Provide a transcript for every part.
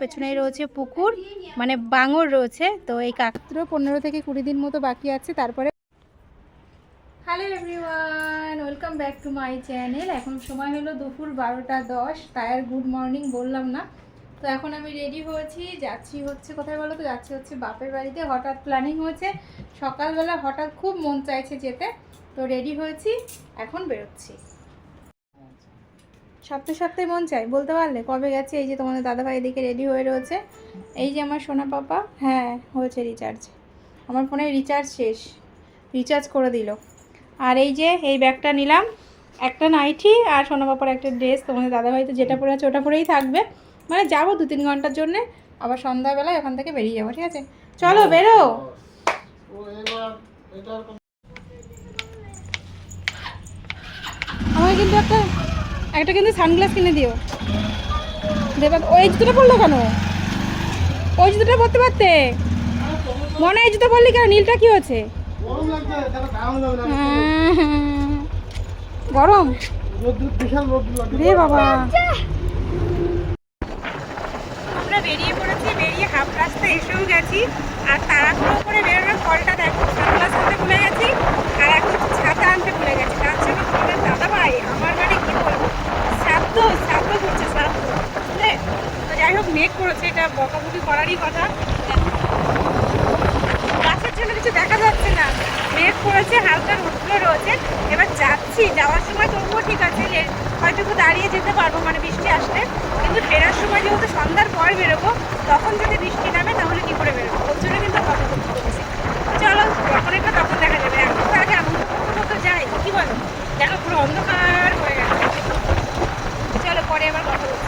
পেছনেই রয়েছে পুকুর মানে বাঙর রয়েছে, তো এই কাকত্র পনেরো থেকে কুড়ি দিন মতো বাকি আছে, তারপরে hello everyone welcome back to my channel এখন সময় হলো দুপুর বারোটা দশ, তাই আর গুড মর্নিং বললাম না। তো এখন আমি রেডি হয়েছি, যাচ্ছি হচ্ছে কোথায় বলো তো? যাচ্ছি হচ্ছে বাপের বাড়িতে, হঠাৎ প্ল্যানিং হয়েছে। সকালবেলা হঠাৎ খুব মন চাইছে যেতে, তো রেডি হয়েছি, এখন বেরোচ্ছি। সপ্তাহে সপ্তাহে মন চাই বলতে পারলে কবে গেছে এই যে তোমাদের দাদাভাই এদিকে রেডি হয়ে রয়েছে। এই যে আমার সোনা পাপা হ্যাঁ হয়েছে রিচার্জ আমার ফোনে রিচার্জ শেষ। রিচার্জ করে দিল। আর এই যে এই ব্যাগটা নিলাম। একটা নাইটি আর সোনা পাপার একটা ড্রেস তোমাদের দাদাভাই তো যেটা পরে আছে ওটা পরেই থাকবে। মানে যাব দু তিন ঘণ্টার জন্যে আবার সন্ধ্যাবেলায় ওখান থেকে বেরিয়ে যাব ঠিক আছে? চলো বেরো। আমার কিন্তু একটা একটা কিন্তু সানগ্লাস কিনে দিও। দেবা ওই জুতোটা পরলো কেন? ওই জুতোটা পরতে পারতে? মনে হয় জুতো পরলি কেন? নীলটা কি হচ্ছে হুম, গরম? রে বাবা। আমরা বেরিয়ে পড়েছি বেরিয়ে হাফ রাস্তা এসেও গেছি আর তাড়াহুড়ো করে বেরোনোর ফলটা দেখো সানগ্লাস আনতে ভুলে গেছি আর এখন ছাতা আনতে ভুলে গেছি তার জন্য তোমাদের দাদা ভাই আমার মানে কি বলব শ্রাদ্ধ শ্রাদ্ধ করছে শ্রাদ্ধ বুঝলে তো যাই হোক মেঘ করেছে এটা বকাবকি করারই কথা। গাছের জন্য কিছু দেখা যাচ্ছে না। মেঘ পড়েছে হালকা রোদগুলো রয়েছে। এবার যাচ্ছি, যাওয়ার সময় তবুও ঠিক আছে হয়তো দাঁড়িয়ে যেতে পারব মানে বৃষ্টি আসলে। কিন্তু ফেরার সময় যেহেতু সন্ধ্যার পর বেরোবো, তখন যদি বৃষ্টি নামে তাহলে কি করে বেরোবো ওর জন্য কিন্তু কথা বলতে বলেছি চলো যখন একটা তখন দেখা যাবে এখন তো আগে আনন্দ করতে তো যাই কি বলো দেখো পুরো অন্ধকার হয়ে গেছে চলো পরে আবার কথা বলছি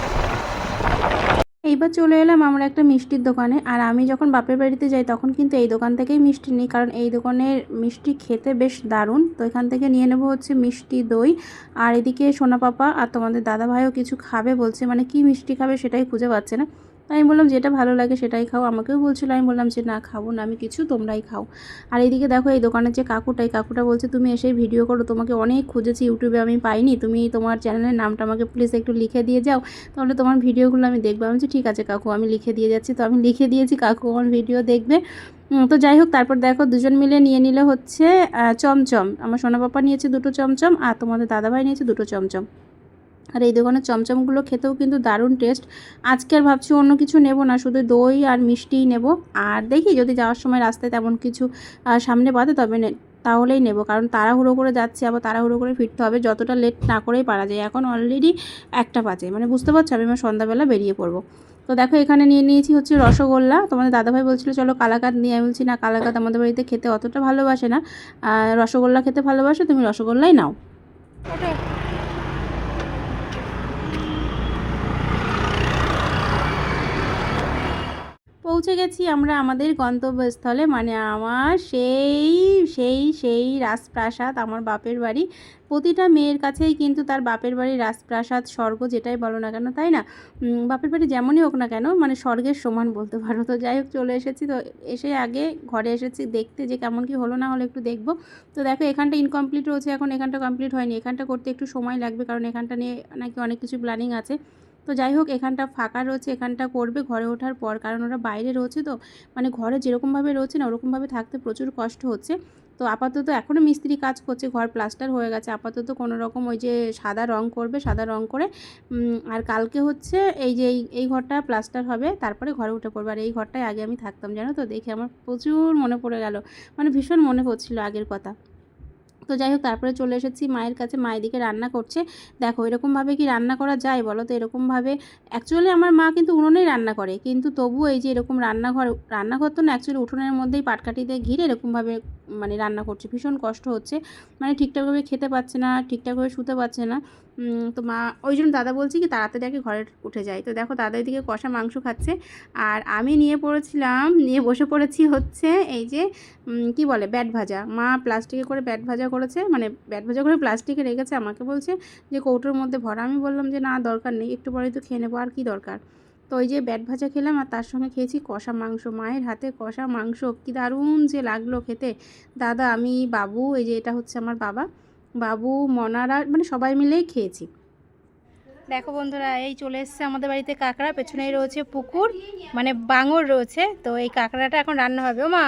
এইবার চলে এলাম আমরা একটা মিষ্টির দোকানে। আর আমি যখন বাপের বাড়িতে যাই তখন কিন্তু এই দোকান থেকেই মিষ্টি নিই, কারণ এই দোকানের মিষ্টি খেতে বেশ দারুণ। তো এখান থেকে নিয়ে নেব হচ্ছে মিষ্টি দই। আর এদিকে সোনা পাপা আর তোমাদের দাদাভাইও কিছু খাবে বলছে মানে কি মিষ্টি খাবে সেটাই খুঁজে পাচ্ছে না। আমি বললাম, যেটা ভালো লাগে সেটাই খাও। আমাকেও বলছিল, আমি বললাম যে, না, খাব না, আমি কিছু তোমরাই খাও। আর এইদিকে দেখো, এই দোকানের যে কাকুটাই, কাকুটা বলছে, তুমি এসেই ভিডিও করো, তোমাকে অনেক খুঁজেছি, ইউটিউবে আমি পাইনি। তুমি তোমার চ্যানেলের নামটা আমাকে প্লিজ একটু লিখে দিয়ে যাও, তাহলে তোমার ভিডিওগুলো আমি দেখব। আমি ঠিক আছে কাকু, আমি লিখে দিয়ে যাচ্ছি। তো আমি লিখে দিয়েছি, কাকু, আমার ভিডিও দেখবে। তো যাই হোক, তারপর দেখো, দুজন মিলে নিয়ে নিলে হচ্ছে চমচম। আমার সোনা পাপা নিয়েছে দুটো চমচম, আর তোমাদের দাদাভাই নিয়েছে দুটো চমচম। আর এই দোকানের চমচমগুলো খেতেও কিন্তু দারুণ টেস্ট আজকে আর ভাবছি অন্য কিছু নেব না, শুধু দই আর মিষ্টিই নেব। আর দেখি যদি যাওয়ার সময় রাস্তায় তেমন কিছু সামনে বাদে তবে তাহলেই নেব। কারণ তাড়াহুড়ো করে যাচ্ছি, আবার তাড়াহুড়ো করে ফিরতে হবে। যতটা লেট না করেই পারা যায়। এখন অলরেডি একটা বাজে। মানে বুঝতে পারছ? আমি আমার সন্ধ্যাবেলা বেরিয়ে পড়ব। তো দেখো, এখানে নিয়ে নিয়েছি হচ্ছে রসগোল্লা। তোমাদের দাদাভাই বলছিল, চলো কালাকাত নিয়ে। আমি বলছি, না কালাকাত আমাদের বাড়িতে খেতে অতটা ভালোবাসে না। রসগোল্লা খেতে ভালোবাসে, তুমি রসগোল্লাই নাও। পৌঁছে গেছি আমরা আমাদের গন্তব্যস্থলে। মানে আমার সেই সেই সেই রাজপ্রাসাদ, আমার বাপের বাড়ি। প্রতিটা মেয়ের কাছেই কিন্তু তার বাপের বাড়ি রাজপ্রাসাদ, স্বর্গ যেটাই বলো না কেন, তাই না? বাপের বাড়ি যেমনই হোক না কেন মানে স্বর্গের সমান বলতে পারো। তো যাই হোক, চলে এসেছি। তো এসে আগে ঘরে এসেছি দেখতে যে কেমন কি হলো না হলো একটু দেখব। তো দেখো, এখানটা ইনকমপ্লিট রয়েছে, এখন এখানটা কমপ্লিট হয়নি। এখানটা করতে একটু সময় লাগবে, কারণ এখানটা নিয়ে নাকি অনেক কিছু প্ল্যানিং আছে। তো যাই হোক, এখানটা ফাঁকা রয়েছে, এখানটা করবে, ঘরে ওঠার পর, কারণ ওরা বাইরে রয়েছে তো মানে ঘরে যেরকমভাবে রয়েছে না, ওরকমভাবে থাকতে প্রচুর কষ্ট হচ্ছে। তো আপাতত এখনও মিস্ত্রি কাজ করছে, ঘর প্লাস্টার হয়ে গেছে, আপাতত কোনো রকম ওই যে সাদা রং করবে, সাদা রং করে আর কালকে হচ্ছে এই যে এই ঘরটা প্লাস্টার হবে, তারপরে ঘরে উঠে পড়বে, আর এই ঘরটায় আগে আমি থাকতাম, জানো তো? দেখে আমার প্রচুর মনে পড়ে গেল মানে ভীষণ মনে পড়ছিল আগের কথা। তো যাই হোক, তারপরে চলে এসেছি মায়ের কাছে। মায়ের দিকে রান্না করছে। দেখো, এরকমভাবে কি রান্না করা যায় বলো তো? এরকমভাবে অ্যাকচুয়ালি আমার মা কিন্তু উনুনেই রান্না করে। কিন্তু তবুও এই যে এরকম রান্নাঘর রান্নাঘর তো না অ্যাকচুয়ালি উঠোনের মধ্যেই পাটকাঠিতে ঘিরে এরকমভাবে মানে রান্না করছে। ভীষণ কষ্ট হচ্ছে। মানে ঠিকঠাকভাবে খেতে পাচ্ছে না ঠিকঠাকভাবে শুতে পারছে না। তো মা, ওই জন্য দাদা বলছি কি, তাড়াতাড়ি আগে ঘরে উঠে যায়। তো দেখো দাদা এদিকে কষা মাংস খাচ্ছে। আর আমি নিয়ে পড়েছিলাম, নিয়ে বসে পড়েছি হচ্ছে এই যে কি বলে, ব্যাট ভাজা। মা প্লাস্টিকে করে ব্যাট ভাজা করেছে মানে ব্যাট ভাজা করে প্লাস্টিকে রেখেছে। আমাকে বলছে যে কৌটোর মধ্যে ভরা। আমি বললাম যে না, দরকার নেই, একটু পরে তো খেয়ে নেব, আর কি দরকার? তো ওই যে ব্যাট ভাজা খেলাম আর তার সঙ্গে খেয়েছি কষা মাংস। মায়ের হাতে কষা মাংস। কি দারুণ যে লাগল খেতে। দাদা, আমি, বাবু, এই যে এটা হচ্ছে আমার বাবা। বাবু, মনারা মানে সবাই মিলেই খেয়েছি। দেখো বন্ধুরা, এই চলে এসছে আমাদের বাড়িতে কাঁকড়া। পেছনেই রয়েছে পুকুর মানে বাঙর রয়েছে। তো এই কাঁকড়াটা এখন রান্না হবে। ও মা,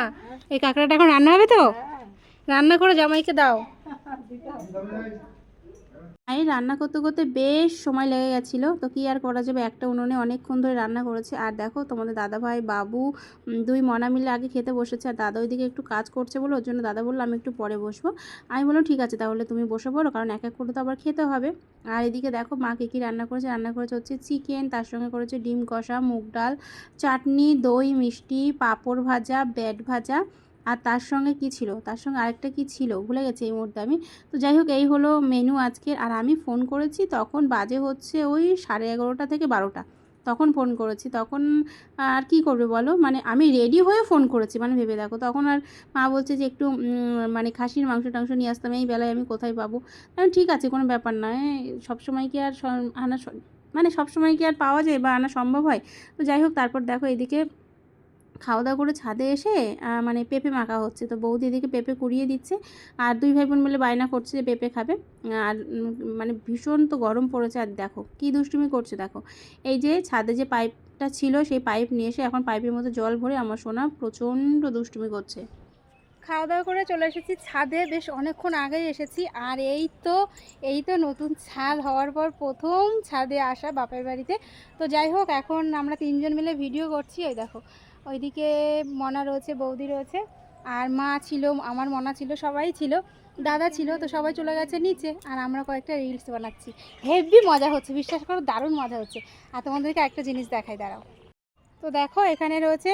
এই কাঁকড়াটা এখন রান্না হবে তো? রান্না করে, জামাইকে দাও। এই রান্না করতে করতে বেশ সময় লেগে গেছিল। তো কি আর করা যাবে? একটা উনুনে অনেকক্ষণ ধরে রান্না করেছে। আর দেখো তোমাদের দাদাভাই, বাবু দুই মনা মিলে আগে খেতে বসেছে। আর দাদা ওইদিকে একটু কাজ করছে বলে ওর জন্য দাদা বলল, আমি একটু পরে বসবো। আমি বললাম, ঠিক আছে, তাহলে তুমি বসে পড়ো, কারণ এক এক করে তো আবার খেতে হবে। আর এদিকে দেখো মা কী কী রান্না করেছে? রান্না করেছে হচ্ছে চিকেন, তার সঙ্গে করেছে ডিম কষা, মুগ ডাল, চাটনি, দই, মিষ্টি, পাঁপড় ভাজা, ব্যাট ভাজা আর তার সঙ্গে কি ছিল? তার সঙ্গে আরেকটা কি ছিল? ভুলে গেছি এই মুহূর্তে আমি। তো যাই হোক, এই হলো মেনু আজকের। আর আমি ফোন করেছি, তখন বাজে হচ্ছে ওই সাড়ে এগারোটা থেকে বারোটা। তখন ফোন করেছি। তখন আর কি করবে বলো? মানে আমি রেডি হয়ে ফোন করেছি মানে ভেবে দেখো। তখন আর মা বলছে যে একটু মানে খাসির মাংস টাংস নিয়ে আসতাম। এই বেলায় আমি কোথায় পাবো? ঠিক আছে, কোনো ব্যাপার নয় সবসময় কি আর আনা মানে সবসময় কি আর পাওয়া যায় বা আনা সম্ভব হয়? তো যাই হোক, তারপর দেখো এদিকে খাওয়া দাওয়া করে ছাদে এসে মানে পেঁপে মাখা হচ্ছে। তো বৌদি এদিকে পেঁপে কুড়িয়ে দিচ্ছে আর দুই ভাই বোন মিলে বায়না করছে যে পেঁপে খাবে। আর মানে ভীষণ তো গরম পড়েছে আর দেখো কী দুষ্টুমি করছে দেখো। এই যে ছাদে যে পাইপটা ছিল সেই পাইপ নিয়ে এসে এখন পাইপের মধ্যে জল ভরে আমার সোনা প্রচণ্ড দুষ্টুমি করছে। খাওয়া দাওয়া করে চলে এসেছি ছাদে। বেশ অনেকক্ষণ আগেই এসেছি আর এই তো এই তো নতুন ছাদ হওয়ার পর প্রথম ছাদে আসা বাপের বাড়িতে। তো যাই হোক, এখন আমরা তিনজন মিলে ভিডিও করছি। ওই দেখো ওইদিকে মনা রয়েছে, বৌদি রয়েছে, আর মা ছিল, আমার মনা ছিল, সবাই ছিল, দাদা ছিল, তো সবাই চলে গেছে নিচে, আর আমরা কয়েকটা রিলস বানাচ্ছি। হেভি মজা হচ্ছে, বিশ্বাস করো, দারুণ মজা হচ্ছে। আর তোমাদেরকে একটা জিনিস দেখাই, দাঁড়াও। তো দেখো, এখানে রয়েছে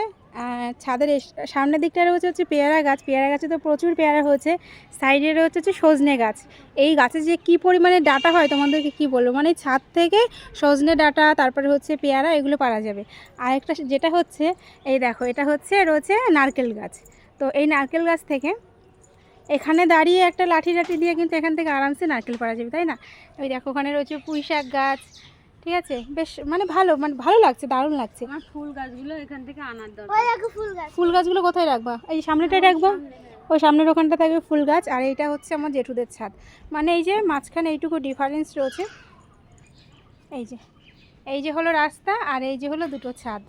ছাদের সামনের দিকটা রয়েছে হচ্ছে পেয়ারা গাছ। পেয়ারা গাছে তো প্রচুর পেয়ারা হয়েছে। সাইডে রয়েছে হচ্ছে সজনে গাছ। এই গাছে যে কি পরিমাণে ডাটা হয় তোমাদেরকে কি বলব? মানে ছাদ থেকে সজনে ডাটা, তারপরে হচ্ছে পেয়ারা, এগুলো পারা যাবে। আর একটা যেটা হচ্ছে, এই দেখো, এটা হচ্ছে, রয়েছে নারকেল গাছ। তো এই নারকেল গাছ থেকে এখানে দাঁড়িয়ে একটা লাঠি লাঠি দিয়ে কিন্তু এখান থেকে আরামসে নারকেল পাড়া যাবে, তাই না? ওই দেখো, ওখানে রয়েছে পুঁই শাক গাছ ঠিক আছে? বেশ মানে ভালো মানে ভালো লাগছে দারুণ লাগছে। আমার ফুল গাছগুলো এখান থেকে আনার দরকার। ওই দেখো ফুল গাছ। ফুল গাছগুলো কোথায় রাখবা? এই সামনেটায় রাখবা? ওই সামনের ওখানটা থাকবে ফুল গাছ আর এইটা হচ্ছে আমার জেঠুদের ছাদ। মানে এই যে মাঝখানে এইটুকু ডিফারেন্স রয়েছে। এই যে এই যে হলো রাস্তা আর এই যে হলো দুটো ছাদ।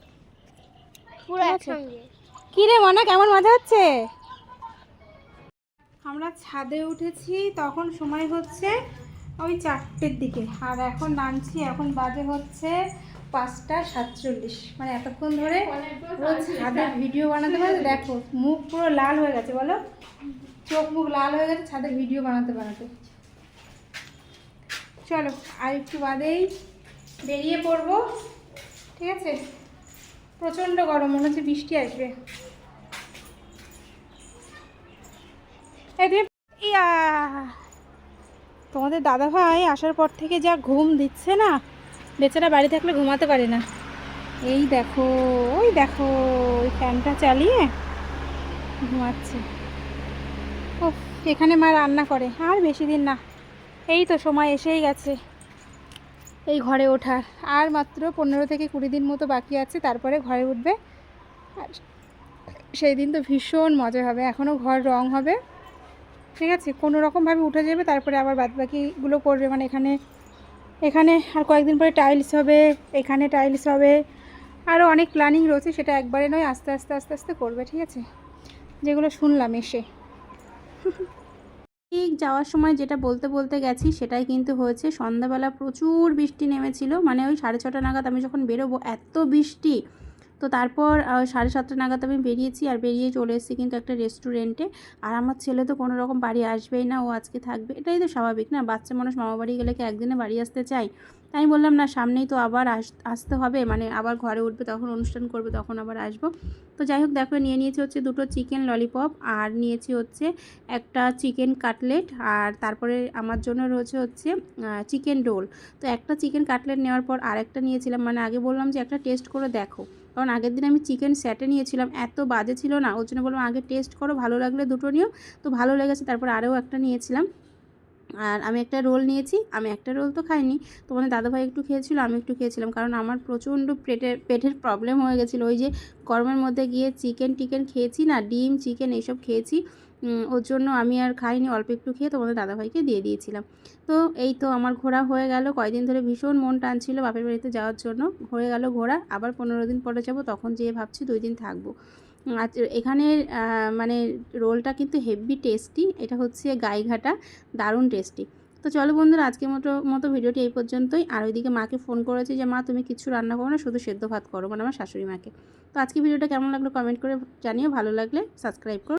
কী রে মনা কেমন মজা হচ্ছে? আমরা ছাদে উঠেছি তখন সময় হচ্ছে ওই চারটের দিকে। আর এখন নামছি এখন বাজে হচ্ছে পাঁচটা সাতচল্লিশ। মানে এতক্ষণ ধরে পুরো ছাদে ভিডিও বানাতে পারবে দেখো মুখ পুরো লাল হয়ে গেছে বলো। চোখ মুখ লাল হয়ে গেছে ছাদে ভিডিও বানাতে বানাতে। চলো আর একটু বাদেই বেরিয়ে পড়ব ঠিক আছে? প্রচণ্ড গরম মনে হচ্ছে বৃষ্টি আসবে। এই তুমি তোমাদের দাদা ভাই আসার পর থেকে যা ঘুম দিচ্ছে না, বেচারা বাড়ি থাকলে ঘুমাতে পারে না। এই দেখো, ওই দেখো, ওই ফ্যানটা চালিয়ে ঘুমাচ্ছে। ও এখানে মা রান্না করে, আর বেশি দিন না। এই তো সময় এসেই গেছে এই ঘরে ওঠার। আর মাত্র পনেরো থেকে কুড়ি দিন মতো বাকি আছে, তারপরে ঘরে উঠবে। আর সেই দিন তো ভীষণ মজা হবে এখনও ঘর রং হবে। ঠিক আছে? কোনো রকমভাবে উঠে যাবে, তারপরে আবার বাদ বাকিগুলো করবে মানে এখানে এখানে আর কয়েকদিন পরে টাইলস হবে, এখানে টাইলস হবে। আরও অনেক প্ল্যানিং রয়েছে, সেটা একবারে নয়, আস্তে আস্তে আস্তে আস্তে করবে, ঠিক আছে? যেগুলো শুনলাম এসে। ঠিক যাওয়ার সময় যেটা বলতে বলতে গেছি, সেটাই কিন্তু হয়েছে। সন্ধ্যাবেলা প্রচুর বৃষ্টি নেমেছিল মানে ওই সাড়ে ছটা নাগাদ আমি যখন বেরোবো, এত বৃষ্টি। তো তারপর সাড়ে সাতটা নাগাদ আমি বেরিয়েছি আর বেরিয়ে চলে এসেছি কিন্তু একটা রেস্টুরেন্টে আর আমার ছেলে তো কোনো রকম বাড়ি আসবেই না, ও আজকে থাকবে। এটাই তো স্বাভাবিক, না? বাচ্চা মানুষ মামা বাড়ি গেলে কি একদিনে বাড়ি আসতে চাই তাই আমি বললাম, না, সামনেই তো আবার আস, আসতে হবে। মানে আবার ঘরে উঠবে, তখন অনুষ্ঠান করবে, তখন আবার আসব। তো যাই হোক, দেখো, নিয়ে নিয়েছি হচ্ছে দুটো চিকেন ললিপপ আর নিয়েছি হচ্ছে একটা চিকেন কাটলেট আর তারপরে আমার জন্য রয়েছে হচ্ছে চিকেন রোল তো একটা চিকেন কাটলেট নেওয়ার পর আরেকটা নিয়েছিলাম। মানে আগে বললাম যে একটা টেস্ট করে দেখো। কারণ আগের দিন আমি চিকেন স্যাটে নিয়েছিলাম, এত বাজে ছিল না ওই জন্য বললাম আগে টেস্ট করো, ভালো লাগলে দুটো নিও, তো ভালো লেগেছে, তারপর আরও একটা নিয়েছিলাম। আর আমি একটা রোল নিয়েছি, আমি একটা রোল তো খাইনি তোমাদের দাদাভাই একটু খেয়েছিল, আমি একটু খেয়েছিলাম, কারণ আমার প্রচণ্ড পেটের পেটের প্রবলেম হয়ে গেছিল, ওই যে গরমের মধ্যে গিয়ে চিকেন টিকেন খেয়েছি না, ডিম চিকেন এইসব খেয়েছি ওর জন্য আমি আর খাইনি অল্প একটু খেয়ে তোমাদের দাদাভাইকে দিয়ে দিয়েছিলাম। তো এই তো আমার ঘোরা হয়ে গেল কয়দিন ধরে ভীষণ মন টানছিল বাপের বাড়িতে যাওয়ার জন্য। হয়ে গেল ঘোরা আবার পনেরো দিন পরে যাব তখন যেয়ে ভাবছি দুই দিন থাকব। আর এখানের আহ, মানে রোলটা কিন্তু হেভি টেস্টি এটা হচ্ছে গাইঘাটা দারুণ টেস্টি। তো চলো বন্ধুরা আজকের মতো মতো ভিডিওটি এই পর্যন্তই। আর ওইদিকে মাকে ফোন করেছি যে মা তুমি কিছু রান্না করো না শুধু সেদ্ধ ভাত করো মানে আমার শাশুড়ি মাকে। তো আজকে ভিডিওটা কেমন লাগল কমেন্ট করে জানিও ভালো লাগলে সাবস্ক্রাইব করো।